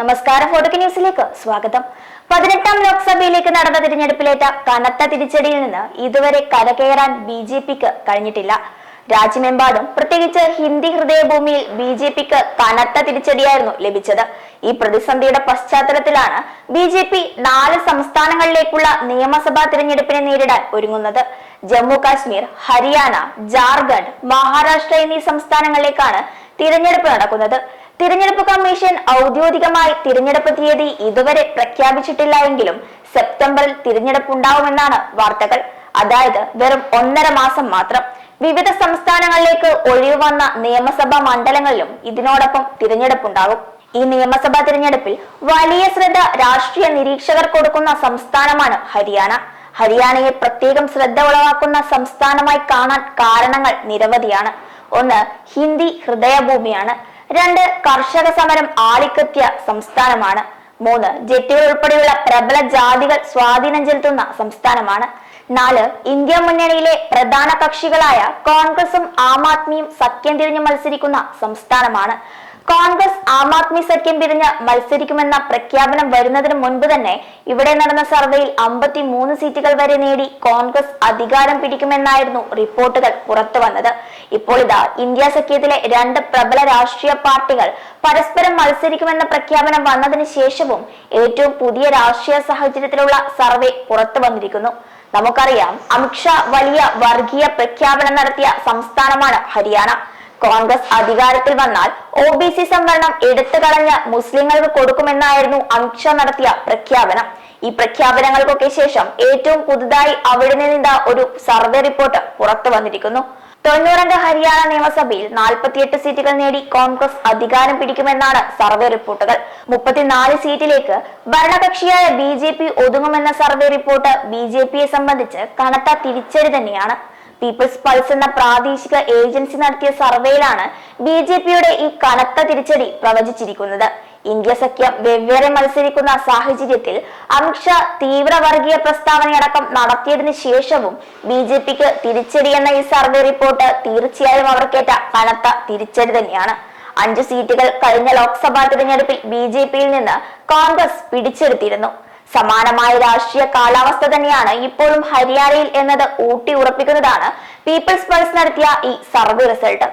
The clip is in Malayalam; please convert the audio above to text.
നമസ്കാരം ഫോട്ടോ ന്യൂസിലേക്ക് സ്വാഗതം. പതിനെട്ടാം ലോക്സഭയിലേക്ക് നടന്ന തിരഞ്ഞെടുപ്പിലേറ്റ കനത്ത തിരിച്ചടിയിൽ നിന്ന് ഇതുവരെ കരകയറാൻ ബി ജെ പിക്ക് കഴിഞ്ഞിട്ടില്ല. രാജ്യമെമ്പാടും പ്രത്യേകിച്ച് ഹിന്ദി ഹൃദയഭൂമിയിൽ ബി ജെ പിക്ക് കനത്ത തിരിച്ചടിയായിരുന്നു ലഭിച്ചത്. ഈ പ്രതിസന്ധിയുടെ പശ്ചാത്തലത്തിലാണ് ബി ജെ പി നാല് സംസ്ഥാനങ്ങളിലേക്കുള്ള നിയമസഭാ തിരഞ്ഞെടുപ്പിനെ നേരിടാൻ ഒരുങ്ങുന്നത്. ജമ്മു കാശ്മീർ ഹരിയാന ജാർഖണ്ഡ് മഹാരാഷ്ട്ര എന്നീ സംസ്ഥാനങ്ങളിലേക്കാണ് തിരഞ്ഞെടുപ്പ് നടക്കുന്നത്. തിരഞ്ഞെടുപ്പ് കമ്മീഷൻ ഔദ്യോഗികമായി തിരഞ്ഞെടുപ്പ് തീയതി ഇതുവരെ പ്രഖ്യാപിച്ചിട്ടില്ല എങ്കിലും സെപ്റ്റംബറിൽ തിരഞ്ഞെടുപ്പ് ഉണ്ടാവുമെന്നാണ് വാർത്തകൾ. അതായത് വെറും ഒന്നര മാസം മാത്രം. വിവിധ സംസ്ഥാനങ്ങളിലേക്ക് ഒഴിവ് വന്ന നിയമസഭാ മണ്ഡലങ്ങളിലും ഇതിനോടൊപ്പം തിരഞ്ഞെടുപ്പുണ്ടാകും. ഈ നിയമസഭാ തിരഞ്ഞെടുപ്പിൽ വലിയ ശ്രദ്ധ രാഷ്ട്രീയ നിരീക്ഷകർ കൊടുക്കുന്ന സംസ്ഥാനമാണ് ഹരിയാന. ഹരിയാനയെ പ്രത്യേകം ശ്രദ്ധ ഉളവാക്കുന്ന സംസ്ഥാനമായി കാണാൻ കാരണങ്ങൾ നിരവധിയാണ്. ഒന്ന് ഹിന്ദി ഹൃദയഭൂമിയാണ്. രണ്ട് കർഷക സമരം ആളിക്കത്തിയ സംസ്ഥാനമാണ്. മൂന്ന് ജെറ്റുകൾ ഉൾപ്പെടെയുള്ള പ്രബല ജാതികൾ സ്വാധീനം ചെലുത്തുന്ന സംസ്ഥാനമാണ്. നാല് ഇന്ത്യ മുന്നണിയിലെ പ്രധാന കക്ഷികളായ കോൺഗ്രസും ആം ആദ്മിയും സഖ്യം തിരിഞ്ഞ് മത്സരിക്കുന്ന സംസ്ഥാനമാണ്. കോൺഗ്രസ് ആം ആദ്മി സഖ്യം പിരിഞ്ഞ് മത്സരിക്കുമെന്ന പ്രഖ്യാപനം വരുന്നതിന് മുൻപ് തന്നെ ഇവിടെ നടന്ന സർവേയിൽ അമ്പത്തി മൂന്ന് സീറ്റുകൾ വരെ നേടി കോൺഗ്രസ് അധികാരം പിടിക്കുമെന്നായിരുന്നു റിപ്പോർട്ടുകൾ പുറത്തു വന്നത്. ഇപ്പോൾ ഇതാ ഇന്ത്യ സഖ്യത്തിലെ രണ്ട് പ്രബല രാഷ്ട്രീയ പാർട്ടികൾ പരസ്പരം മത്സരിക്കുമെന്ന പ്രഖ്യാപനം വന്നതിന് ശേഷവും ഏറ്റവും പുതിയ രാഷ്ട്രീയ സാഹചര്യത്തിലുള്ള സർവേ പുറത്തു വന്നിരിക്കുന്നു. നമുക്കറിയാം അമിത്ഷാ വലിയ വർഗീയ പ്രഖ്യാപനം നടത്തിയ സംസ്ഥാനമാണ് ഹരിയാന. കോൺഗ്രസ് അധികാരത്തിൽ വന്നാൽ ഒ ബി സി സംവരണം എടുത്തു കളഞ്ഞ് മുസ്ലിങ്ങൾക്ക് കൊടുക്കുമെന്നായിരുന്നു അമിത്ഷാ നടത്തിയ പ്രഖ്യാപനം. ഈ പ്രഖ്യാപനങ്ങൾക്കൊക്കെ ശേഷം ഏറ്റവും പുതുതായി അവിടെ നിന്ന ഒരു സർവേ റിപ്പോർട്ട് പുറത്തു വന്നിരിക്കുന്നു. തൊണ്ണൂറംഗ ഹരിയാന നിയമസഭയിൽ നാൽപ്പത്തിയെട്ട് സീറ്റുകൾ നേടി കോൺഗ്രസ് അധികാരം പിടിക്കുമെന്നാണ് സർവേ റിപ്പോർട്ടുകൾ. മുപ്പത്തിനാല് സീറ്റിലേക്ക് ഭരണകക്ഷിയായ ബി ജെ പി ഒതുങ്ങുമെന്ന സർവേ റിപ്പോർട്ട് ബി ജെ പിയെ സംബന്ധിച്ച് കനത്ത തിരിച്ചടി തന്നെയാണ്. പീപ്പിൾസ് പൾസ് എന്ന പ്രാദേശിക ഏജൻസി നടത്തിയ സർവേയിലാണ് ബി ജെ പിയുടെ ഈ കനത്ത തിരിച്ചടി പ്രവചിച്ചിരിക്കുന്നത്. ഇന്ത്യ സഖ്യം വെവ്വേറെ മത്സരിക്കുന്ന സാഹചര്യത്തിൽ അമിത്ഷാ തീവ്ര വർഗീയ പ്രസ്താവനയടക്കം നടത്തിയതിനു ശേഷവും ബി ജെ പിക്ക് തിരിച്ചടി എന്ന ഈ സർവേ റിപ്പോർട്ട് തീർച്ചയായും അവർക്കേറ്റ കനത്ത തിരിച്ചടി തന്നെയാണ്. അഞ്ചു സീറ്റുകൾ കഴിഞ്ഞ ലോക്സഭാ തിരഞ്ഞെടുപ്പിൽ ബി ജെ പിയിൽ നിന്ന് കോൺഗ്രസ് പിടിച്ചെടുത്തിരുന്നു. സമാനമായ രാഷ്ട്രീയ കാലാവസ്ഥ തന്നെയാണ് ഇപ്പോഴും ഹരിയാനയിൽ എന്നത് ഊട്ടി ഉറപ്പിക്കുന്നതാണ്. പീപ്പിൾസ് പൾസ് നടത്തിയ ഈ സർവേ റിസൾട്ട്.